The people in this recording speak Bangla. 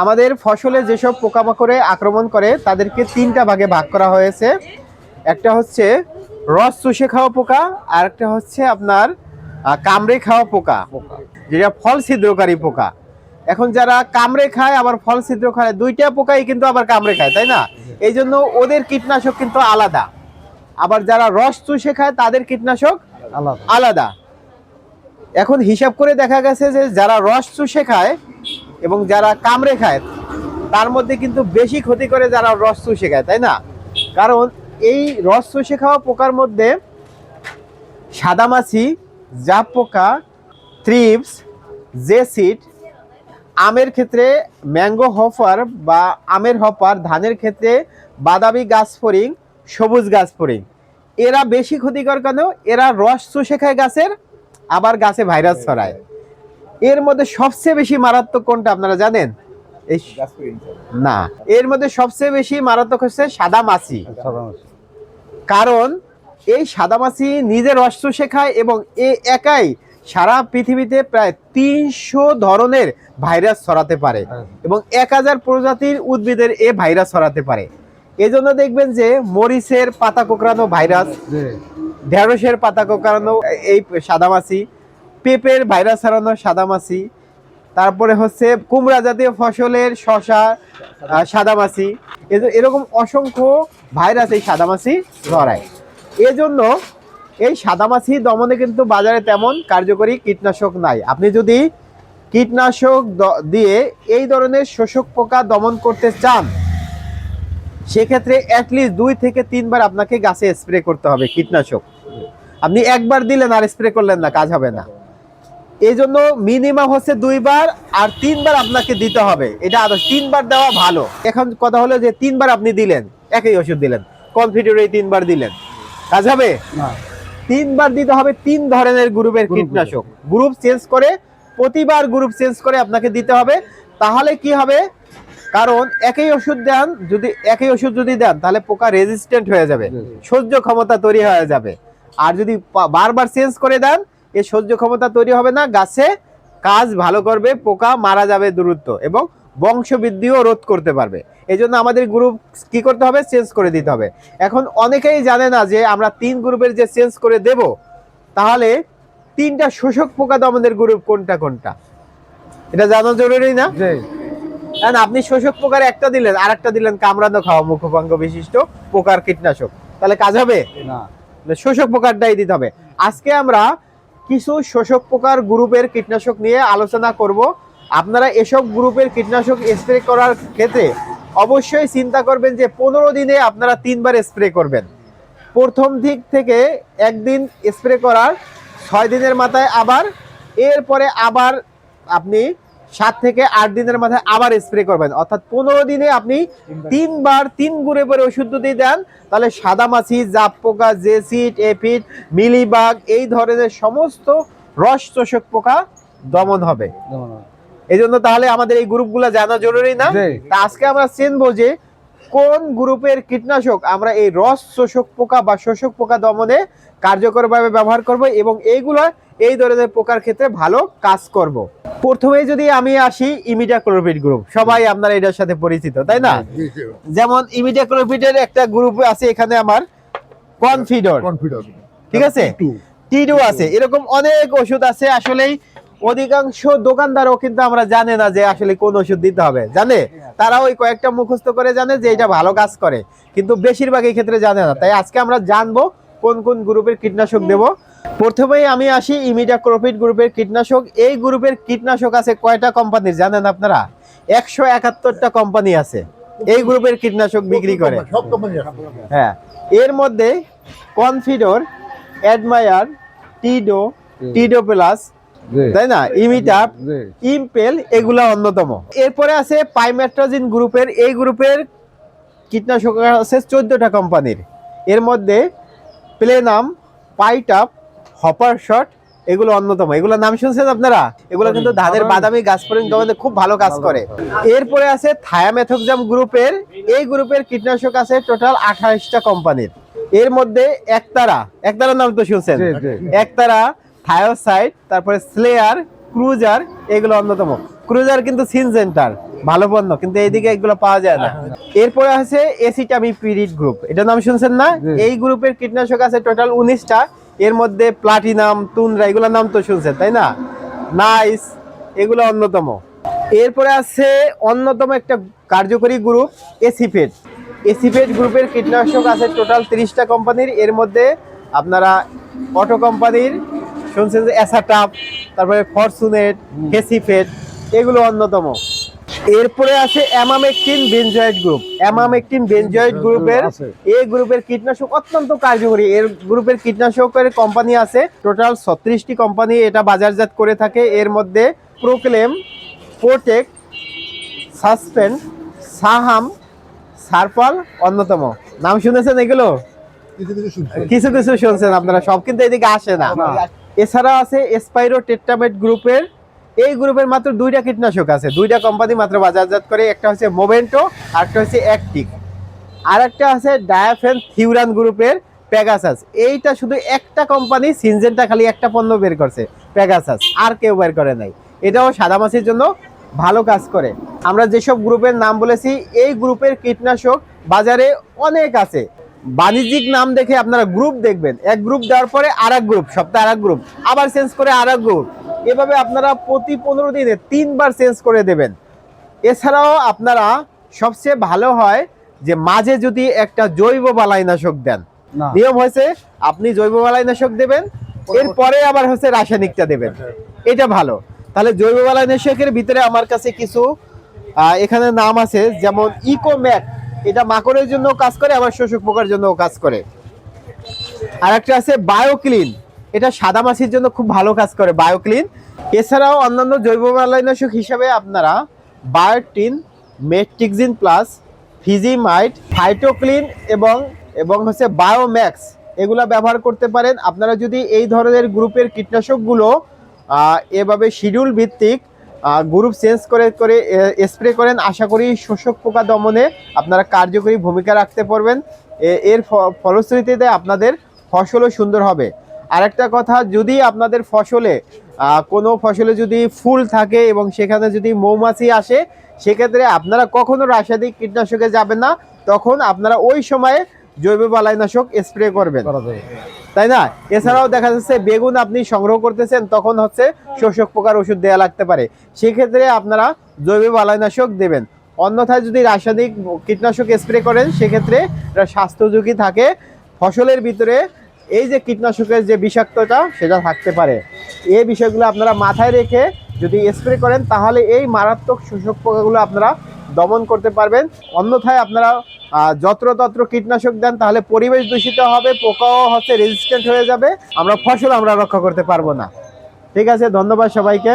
আমাদের ফসলে যেসব পোকামাকড়ে আক্রমণ করে তাদেরকে তিনটা ভাগে ভাগ করা হয়েছে। একটা হচ্ছে রস চুষে খাওয়া পোকা আর একটা হচ্ছে আপনার কামড়ে খাওয়া পোকা যেটা ফল ছিদ্রকারী পোকা। এখন যারা কামড়ে খায় আবার ফল ছিদ্র খায় দুইটা পোকাই কিন্তু আবার কামড়ে খায় তাই না? এই জন্য ওদের কীটনাশক কিন্তু আলাদা। আবার যারা রস চুষে খায় তাদের কীটনাশক আলাদা। আলাদা। এখন হিসাব করে দেখা গেছে যে যারা রস চুষে খায় এবং যারা কামড়ে খায়, তার মধ্যে কিন্তু বেশি ক্ষতি করে যারা রস চুষে খায়, তাই না? কারণ এই রস চুষে খাওয়া পোকার মধ্যে সাদামাছি জাপ পোকা, থ্রিপস জেসিড আমের ক্ষেত্রে ম্যাঙ্গো হফার বা আমের হপার ধানের ক্ষেত্রে বাদামি গাছ ফরিং সবুজ গাছ ফরিং এরা বেশি ক্ষতিকর কেন? এরা রস চুষে খায় গাছের, আবার গাছে ভাইরাস ছড়ায়। এর মধ্যে সবচেয়ে বেশি মারাত্মক কোনটা আপনারা জানেন? এই না। এর মধ্যে সবচেয়ে বেশি মারাত্মক হচ্ছে সাদা মাছি কারণ এই সাদামাছি নিজে রস চুষে খায় এবং এ একাই সারা পৃথিবীতে প্রায় তিনশো ধরনের ভাইরাস ছড়াতে পারে এবং এক হাজার প্রজাতির উদ্ভিদের এ ভাইরাস ছড়াতে পারে। এজন্য দেখবেন যে মরিচের পাতা কোঁকড়ানো ভাইরাস ঢেঁড়সের পাতা কোঁকড়ানো এই সাদামাছি পেঁপের ভাইরাস ছড়ানো সাদামাছি। তারপরে হচ্ছে কুমড়া জাতীয় ফসলের শশা সাদামাছি। এরকম অসংখ্য ভাইরাস এই সাদামাছি ধরায় এজন্য এই সাদামাছি দমনে কিন্তু বাজারে তেমন কার্যকরী কীটনাশক নাই। আপনি যদি কীটনাশক দিয়ে এই ধরনের শোষক পোকা দমন করতে চান, সেক্ষেত্রে অ্যাটলিস্ট দুই থেকে তিনবার আপনাকে গাছে স্প্রে করতে হবে কীটনাশক। আপনি একবার দিলেন আর স্প্রে করলেন না, কাজ হবে না। এই জন্য মিনিমাম হচ্ছে দুইবার আর তিনবার আপনাকে দিতে হবে। এটা আদর্শ তিনবার দেওয়া ভালো। এখন কথা হলো যে তিনবার আপনি দিলেন একই ওষুধ দিলেন কনফিডেন্ট এই তিনবার দিলেন। কাজ হবে? তিনবার দিতে হবে তিন ধরনের গ্রুপের কীটনাশক। গ্রুপ চেঞ্জ করে প্রতিবার গ্রুপ চেঞ্জ করে আপনাকে দিতে হবে। তাহলে কি হবে? কারণ একই ওষুধ দেন যদি একই ওষুধ যদি দেন তাহলে পোকা রেজিস্ট্যান্ট হয়ে যাবে। সহ্য ক্ষমতা তৈরি হয়ে যাবে। আর যদি বারবার চেঞ্জ করে দেন এই সহ্য ক্ষমতা তৈরি হবে না গাছে কাজ ভালো করবে পোকা মারা যাবে দূরত্ব এবং বংশবৃদ্ধিও রোধ করতে পারবে। এই জন্য আমাদের গ্রুপ কি করতে হবে? চেঞ্জ করে দিতে হবে। এখন অনেকেই জানে না যে আমরা তিন গ্রুপের যে চেঞ্জ করে দেব তাহলে তিনটা শোষক পোকা দমনের গ্রুপ কোনটা কোনটা? এটা জানা জরুরি না? কারণ আপনি শোষক পোকার একটা দিলেন আর একটা দিলেন কামড়ানো খাওয়া মুখপাঙ্গ বিশিষ্ট পোকার কীটনাশক। তাহলে কাজ হবে? না। শোষক পোকারটাই দিতে হবে। আজকে আমরা কিছু শোষক পোকার গ্রুপের কীটনাশক নিয়ে আলোচনা করব। আপনারা এসব গ্রুপের কীটনাশক স্প্রে করার ক্ষেত্রে অবশ্যই চিন্তা করবেন যে পনেরো দিনে আপনারা তিনবার স্প্রে করবেন। প্রথম দিক থেকে একদিন স্প্রে করার, ছয় দিনের মাথায় আবার, এরপরে আবার আপনি সাত থেকে আট দিনের মাথায় আবার স্প্রে করবেন। অর্থাৎ পনেরো দিনে আপনি তিনবার। তিন গুড়ে করে ওষুধ যদি দেন তাহলে সাদা মাছি জাপ পোকা জেসিড এফিড মিলিবাগ এই ধরনের সমস্ত রস চোষক পোকা দমন হবে। এই জন্য তাহলে আমাদের এই গ্রুপগুলো জানা জরুরি না। তা আজকে আমরা চিনবো যে কোন গ্রুপের কীটনাশক আমরা এই রস শোষক পোকা বা শোষক পোকা দমনে কার্যকরভাবে ব্যবহার করব এবং এইগুলো এই ধরনের পোকার ক্ষেত্রে ভালো কাজ করব। প্রথমে যদি আমি আসি ইমিডাক্লোরোপিড গ্রুপ সবাই আপনারা এটার সাথে পরিচিত তাই না? যেমন ইমিডাক্লোরোপিডের একটা গ্রুপ আছে এখানে আমার কনফিডর ঠিক আছে? টিডো আছে। এরকম অনেক ওষুধ আছে আসলেই অধিকাংশ দোকানদারও কিন্তু আমরা জানে না যে আসলে কোন ওষুধ দিতে হবে। জানে? তারা ওই কয়েকটা মুখস্থ করে জানে যে এটা ভালো কাজ করে। কিন্তু বেশিরভাগ এই ক্ষেত্রে জানে না। তাই আজকে আমরা জানব কোন কোন গ্রুপের কীটনাশক দেব। প্রথমেই আমি আসি ইমিডিয়া ইমিডাক্লোপিড গ্রুপের কীটনাশক। এই গ্রুপের কীটনাশক আছে কয়টা কোম্পানির জানেন আপনারা? একশো একাত্তরটা কোম্পানি আছে। এই গ্রুপের কীটনাশক বিক্রি করে। হ্যাঁ। এর মধ্যে কনফিডোর অ্যাডমায়ার টিডো টিডো প্লাস তাই না? ইমিটাপ ইমপেল এগুলা অন্যতম। এরপরে আছে পাইমেট্রাজিন গ্রুপের। এই গ্রুপের কীটনাশক আছে চোদ্দটা কোম্পানির। এর মধ্যে প্লেনাম পাইটাপ হপার শট এগুলো অন্যতম। এগুলো নাম শুনছেন আপনারা? এগুলো কিন্তু ধানের বাদামি গাছ পর্যন্ত খুব ভালো কাজ করে। এরপরে আছে থায়ামেথক্সাম গ্রুপের। এই গ্রুপের কীটনাশক আছে টোটাল আঠাশটা কোম্পানির এর মধ্যে একতারা একতারা নাম তো শুনছেন। একতারা থায়োসাইড তারপরে স্লেয়ার ক্রুজার এগুলো অন্যতম। ক্রুজার কিন্তু সিনজেন্টার ভালো পণ্য কিন্তু এইদিকে এগুলো পাওয়া যায় না। এরপরে আছে এসিটামি পিরিড গ্রুপ এটা নাম শুনছেন না? এই গ্রুপের কীটনাশক আছে টোটাল উনিশটা। এর মধ্যে প্লাটিনাম তুনরা এগুলোর নাম তো শুনছেন, তাই না? নাইস এগুলো অন্যতম। এরপরে আছে অন্যতম একটা কার্যকরী গ্রুপ এসিফেট এসিফেট গ্রুপের কীটনাশক আছে টোটাল তিরিশটা কোম্পানির এর মধ্যে আপনারা অটো কোম্পানির শুনছেন যে অ্যাসাটাপ তারপরে ফরচুনেট হেসিফেট এগুলো অন্যতম। এরপরে আছে emamectin benzoate group. Emamectin benzoate গ্রুপের। এই গ্রুপের কীটনাশক অত্যন্ত কার্যকরী। এর গ্রুপের কীটনাশকের কোম্পানি আছে টোটাল ছত্রিশটি কোম্পানি এটা বাজারজাত করে থাকে। এর মধ্যে প্রোক্লেম প্রোটেক সাসপেন্ড সাহাম সারপাল অন্যতম। নাম শুনেছেন এগুলো? কিছু কিছু শুনছি। কিছু কিছু শুনছেন আপনারা সব কিন্তু এদিকে আসে না। এছাড়া আছে স্পাইরো টেট্রামেট গ্রুপের এই গ্রুপের মাত্র দুইটা কীটনাশক আছে। দুইটা কোম্পানি মাত্র বাজারজাত করে, একটা হচ্ছে মোভেন্টো আর একটা হচ্ছে অ্যাক্টিক আর একটা আছে ডায়াফেন থিউরান গ্রুপের প্যাগাসাস এইটা শুধু একটা কোম্পানি সিনজেনটা খালি একটা পণ্য বের করছে প্যাগাসাস আর কেউ বের করে নাই। এটাও সাদা মাছির জন্য ভালো কাজ করে। আমরা যেসব গ্রুপের নাম বলেছি, এই গ্রুপের কীটনাশক বাজারে অনেক আছে। বাণিজ্যিক নাম দেখে আপনারা গ্রুপ দেখবেন। এক গ্রুপ দেওয়ার পরে আর গ্রুপ সপ্তাহে আর গ্রুপ আবার চেঞ্জ করে আর গ্রুপ এভাবে আপনারা প্রতি পনেরো দিনে তিনবার চেঞ্জ করে দেবেন। এছাড়াও আপনারা সবচেয়ে ভালো হয় যে মাঝে যদি একটা জৈব বালাইনাশক দেন। নিয়ম হয়েছে আপনি জৈব বালাইনাশক দেবেন এরপরে আবার হচ্ছে রাসায়নিকটা দেবেন। এটা ভালো। তাহলে জৈব বালাইনাশকের ভিতরে আমার কাছে কিছু এখানে নাম আছে যেমন ইকোম্যাক। এটা মাকড়ের জন্য কাজ করে আবার শোষক পোকার জন্য কাজ করে। আর একটা আছে বায়োক্লিন। এটা সাদা মাছির জন্য খুব ভালো কাজ করে বায়োক্লিন এছাড়াও অন্যান্য জৈব বালাইনাশক হিসাবে আপনারা বায়োটিন মেট্রিকজিন প্লাস ফিজিমাইট ফাইটোক্লিন এবং এবং হচ্ছে বায়োম্যাক্স এগুলা ব্যবহার করতে পারেন। আপনারা যদি এই ধরনের গ্রুপের কীটনাশকগুলো এভাবে শিডিউল ভিত্তিক গ্রুপ চেঞ্জ করে করে স্প্রে করেন, আশা করি শোষক পোকা দমনে আপনারা কার্যকরী ভূমিকা রাখতে পারবেন। এর ফলশ্রুতিতে আপনাদের ফসলও সুন্দর হবে। আরেকটা কথা যদি আপনাদের ফসলে কোনো ফসলে যদি ফুল থাকে এবং সেখানে যদি মৌমাছি আসে সেক্ষেত্রে আপনারা কখনো রাসায়নিক কীটনাশকে যাবেন না। তখন আপনারা ওই সময়ে জৈব বালাইনাশক স্প্রে করবেন। তাই না? এছাড়াও দেখা যাচ্ছে বেগুন আপনি সংগ্রহ করতেছেন তখন হচ্ছে শোষক পোকার ওষুধ দেওয়া লাগতে পারে। সেক্ষেত্রে আপনারা জৈব বালাইনাশক দেবেন। অন্যথায় যদি রাসায়নিক কীটনাশক স্প্রে করেন সেক্ষেত্রে স্বাস্থ্য ঝুঁকি থাকে। ফসলের ভিতরে এই যে কীটনাশকের যে বিষাক্তটা সেটা থাকতে পারে। এই বিষয়গুলো আপনারা মাথায় রেখে যদি স্প্রে করেন, তাহলে এই মারাত্মক শোষক পোকাগুলো আপনারা দমন করতে পারবেন। অন্যথায় আপনারা যত্র যত্রতত্র কীটনাশক দেন, তাহলে পরিবেশ দূষিত হবে, পোকাও হচ্ছে রেজিস্ট্যান্ট হয়ে যাবে। আমরা ফসল আমরা রক্ষা করতে পারব না। ঠিক আছে, ধন্যবাদ সবাইকে।